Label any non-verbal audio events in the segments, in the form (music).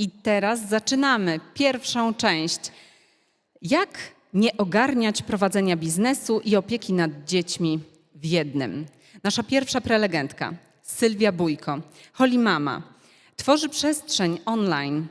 I teraz zaczynamy pierwszą część. Jak nie ogarniać prowadzenia biznesu i opieki nad dziećmi w jednym? Nasza pierwsza prelegentka, Sylwia Bójko, Holy Mama, tworzy przestrzeń online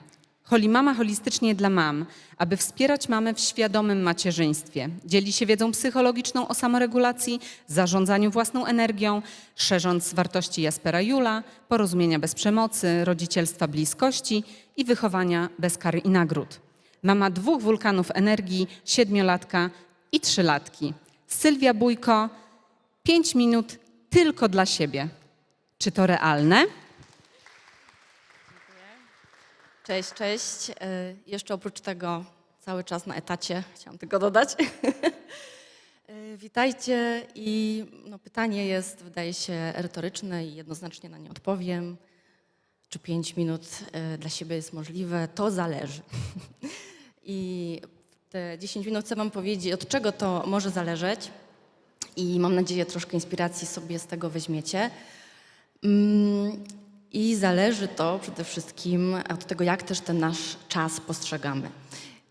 Holy Mama holistycznie dla mam, aby wspierać mamy w świadomym macierzyństwie. Dzieli się wiedzą psychologiczną o samoregulacji, zarządzaniu własną energią, szerząc wartości Jaspera Jula, porozumienia bez przemocy, rodzicielstwa bliskości i wychowania bez kary i nagród. Mama dwóch wulkanów energii, siedmiolatka i trzylatki. Sylwia Bójko, pięć minut tylko dla siebie. Czy to realne? Cześć, cześć. E, Jeszcze oprócz tego cały czas na etacie, chciałam tylko dodać. (laughs) E, Witajcie i no, pytanie jest, wydaje się, retoryczne i jednoznacznie na nie odpowiem. Czy pięć minut e, dla siebie jest możliwe? To zależy. (laughs) I te 10 minut chcę Wam powiedzieć, od czego to może zależeć i mam nadzieję troszkę inspiracji sobie z tego weźmiecie. I zależy to przede wszystkim od tego, jak też ten nasz czas postrzegamy.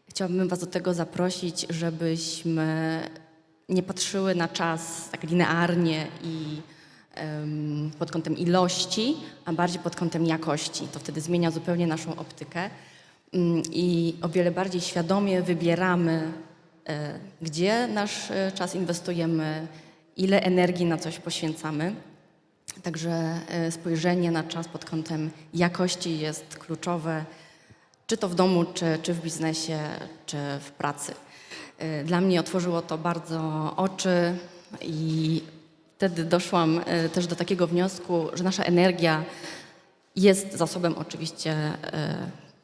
Chciałabym Was do tego zaprosić, żebyśmy nie patrzyły na czas tak linearnie i em, pod kątem ilości, a bardziej pod kątem jakości. To wtedy zmienia zupełnie naszą optykę Mm, i o wiele bardziej świadomie wybieramy, e, gdzie nasz e, czas inwestujemy, ile energii na coś poświęcamy. Także e, spojrzenie na czas pod kątem jakości jest kluczowe, czy to w domu, czy, czy w biznesie, czy w pracy. E, Dla mnie otworzyło to bardzo oczy i wtedy doszłam e, też do takiego wniosku, że nasza energia jest zasobem oczywiście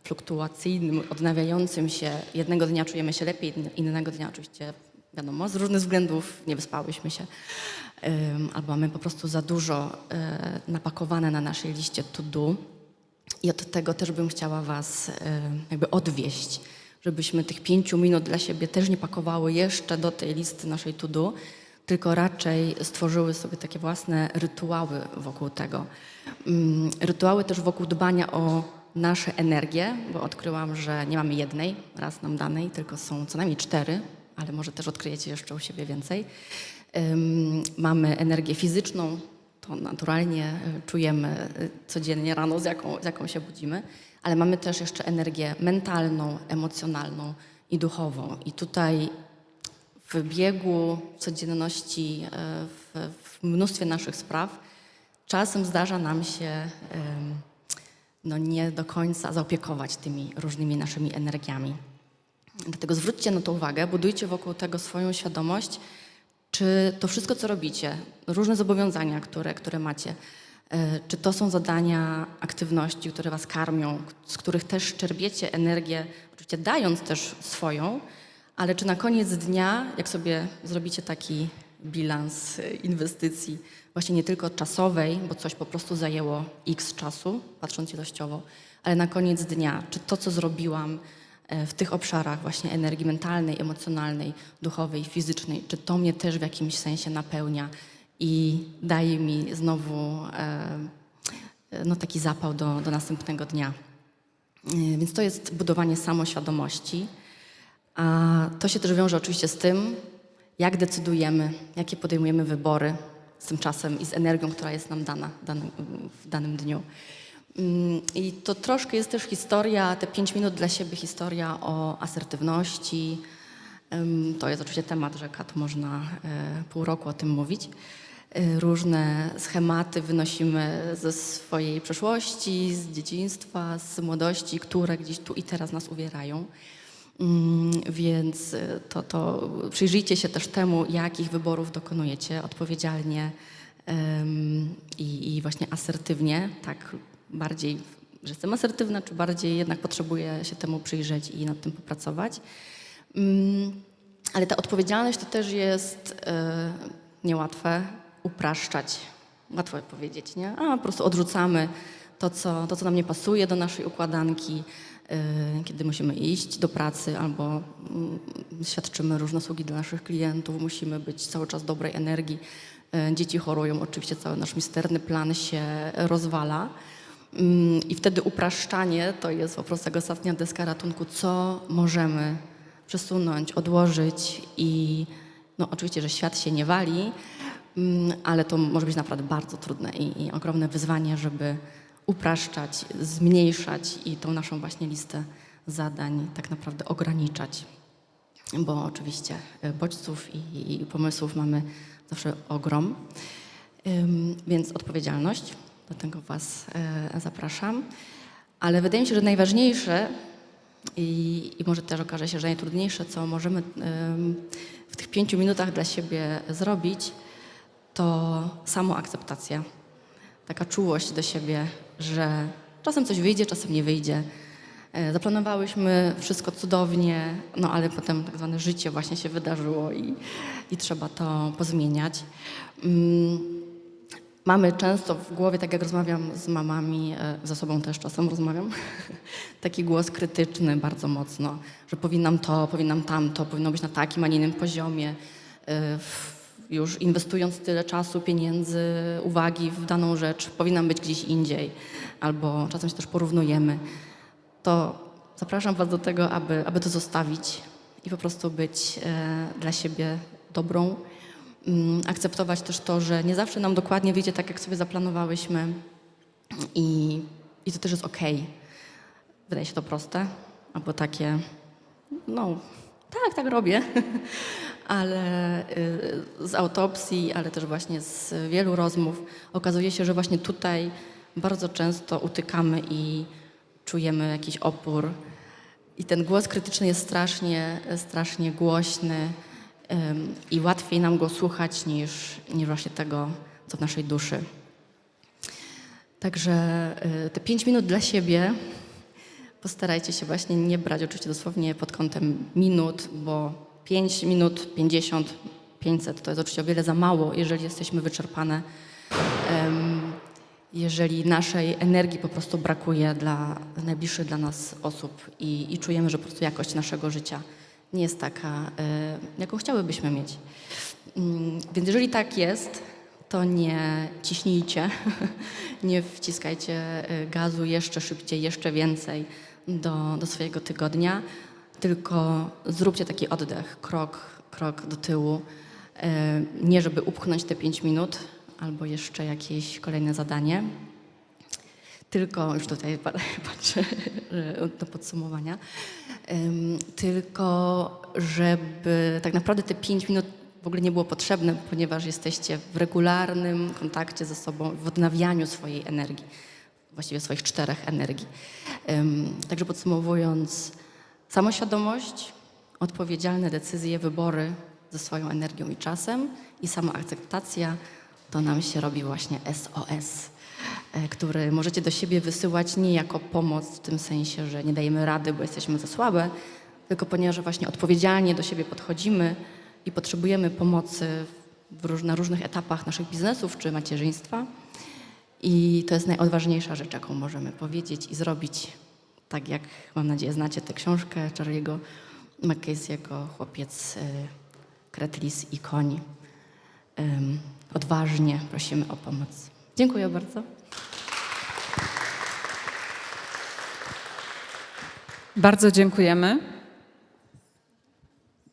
fluktuacyjnym, odnawiającym się. Jednego dnia czujemy się lepiej, innego dnia oczywiście, wiadomo, z różnych względów nie wyspałyśmy się. Albo mamy po prostu za dużo e, napakowane na naszej liście to do. I od tego też bym chciała Was e, jakby odwieść, żebyśmy tych pięciu minut dla siebie też nie pakowały jeszcze do tej listy naszej to do, tylko raczej stworzyły sobie takie własne rytuały wokół tego. Mm, Rytuały też wokół dbania o nasze energie, bo odkryłam, że nie mamy jednej raz nam danej, tylko są co najmniej cztery, ale może też odkryjecie jeszcze u siebie więcej. Mamy energię fizyczną, to naturalnie y, czujemy y, codziennie rano, z jaką, z jaką się budzimy, ale mamy też jeszcze energię mentalną, emocjonalną i duchową. I tutaj w biegu codzienności, y, w, w mnóstwie naszych spraw, czasem zdarza nam się no, nie do końca zaopiekować tymi różnymi naszymi energiami. Dlatego zwróćcie na to uwagę, budujcie wokół tego swoją świadomość, czy to wszystko, co robicie, różne zobowiązania, które, które macie, e, czy to są zadania, aktywności, które was karmią, z których też czerpiecie energię, oczywiście dając też swoją, ale czy na koniec dnia, jak sobie zrobicie taki bilans inwestycji, właśnie nie tylko czasowej, bo coś po prostu zajęło x czasu, patrząc ilościowo, ale na koniec dnia, czy to, co zrobiłam, w tych obszarach właśnie energii mentalnej, emocjonalnej, duchowej, fizycznej, czy to mnie też w jakimś sensie napełnia i daje mi znowu e, e, no, taki zapał do, do następnego dnia. E, Więc to jest budowanie samoświadomości, a to się też wiąże oczywiście z tym, jak decydujemy, jakie podejmujemy wybory z tym czasem i z energią, która jest nam dana w danym dniu. Mm, I to troszkę jest też historia, te pięć minut dla siebie, historia o asertywności. To jest oczywiście temat rzeka, to można e, pół roku o tym mówić. E, Różne schematy wynosimy ze swojej przeszłości, z dzieciństwa, z młodości, które gdzieś tu i teraz nas uwierają. Mm, Więc e, to, to przyjrzyjcie się też temu, jakich wyborów dokonujecie odpowiedzialnie i, i właśnie asertywnie, tak bardziej, że jestem asertywna, czy bardziej jednak potrzebuję się temu przyjrzeć i nad tym popracować. Mm, Ale ta odpowiedzialność to też jest e, niełatwe upraszczać. Łatwo powiedzieć, nie? A po prostu odrzucamy to co, to, co nam nie pasuje do naszej układanki, e, kiedy musimy iść do pracy albo mm, świadczymy różne usługi dla naszych klientów, musimy być cały czas dobrej energii. E, Dzieci chorują, oczywiście cały nasz misterny plan się rozwala. Mm, I wtedy upraszczanie to jest po prostu taka ostatnia deska ratunku, co możemy przesunąć, odłożyć i no oczywiście, że świat się nie wali, mm, ale to może być naprawdę bardzo trudne i, i ogromne wyzwanie, żeby upraszczać, zmniejszać i tą naszą właśnie listę zadań tak naprawdę ograniczać bo oczywiście e, bodźców i, i pomysłów mamy zawsze ogrom. Więc odpowiedzialność, do tego Was e, zapraszam. Ale wydaje mi się, że najważniejsze i, i może też okaże się, że najtrudniejsze, co możemy w tych pięciu minutach dla siebie zrobić, to samoakceptacja. Taka czułość do siebie, że czasem coś wyjdzie, czasem nie wyjdzie. E, Zaplanowałyśmy wszystko cudownie, no ale potem tak zwane życie właśnie się wydarzyło i, i trzeba to pozmieniać. Mamy często w głowie, tak jak rozmawiam z mamami, e, ze sobą też czasem rozmawiam, (laughs) taki głos krytyczny bardzo mocno, że powinnam to, powinnam tamto, powinno być na takim, a nie innym poziomie. E, Już inwestując tyle czasu, pieniędzy, uwagi w daną rzecz, powinnam być gdzieś indziej, albo czasem się też porównujemy to zapraszam Was do tego, aby, aby to zostawić i po prostu być e, dla siebie dobrą. Mm, akceptować też to, że nie zawsze nam dokładnie wyjdzie tak, jak sobie zaplanowałyśmy i, i to też jest okej. Wydaje się to proste, albo takie, no tak, tak robię, (laughs) ale y, z autopsji, ale też właśnie z wielu rozmów okazuje się, że właśnie tutaj bardzo często utykamy i czujemy jakiś opór. I ten głos krytyczny jest strasznie, strasznie głośny i łatwiej nam go słuchać niż, niż właśnie tego, co w naszej duszy. Także y, te pięć minut dla siebie postarajcie się właśnie nie brać oczywiście dosłownie pod kątem minut, bo 5 minut, 50, 500 to jest oczywiście o wiele za mało, jeżeli jesteśmy wyczerpane, jeżeli naszej energii po prostu brakuje dla najbliższych dla nas osób i, i czujemy, że po prostu jakość naszego życia nie jest taka, e, jaką chciałybyśmy mieć. Mm, Więc jeżeli tak jest, to nie ciśnijcie, (laughs) nie wciskajcie y, gazu jeszcze szybciej, jeszcze więcej do, do swojego tygodnia, tylko zróbcie taki oddech, krok, krok do tyłu. Y, Nie żeby upchnąć te 5 minut albo jeszcze jakieś kolejne zadanie, tylko, już tutaj pa- (laughs) patrzę do podsumowania, tylko żeby tak naprawdę te 5 minut w ogóle nie było potrzebne, ponieważ jesteście w regularnym kontakcie ze sobą, w odnawianiu swojej energii, właściwie swoich czterech energii. Także podsumowując, samoświadomość, odpowiedzialne decyzje, wybory ze swoją energią i czasem i samoakceptacja, to nam się robi właśnie SOS, który możecie do siebie wysyłać nie jako pomoc w tym sensie, że nie dajemy rady, bo jesteśmy za słabe, tylko ponieważ właśnie odpowiedzialnie do siebie podchodzimy i potrzebujemy pomocy róż, na różnych etapach naszych biznesów czy macierzyństwa. I to jest najodważniejsza rzecz, jaką możemy powiedzieć i zrobić. Tak jak mam nadzieję znacie tę książkę Charlie'ego McCasey'ego Chłopiec, y, Kretlis i. Ym, odważnie prosimy o pomoc. Dziękuję bardzo. Bardzo dziękujemy.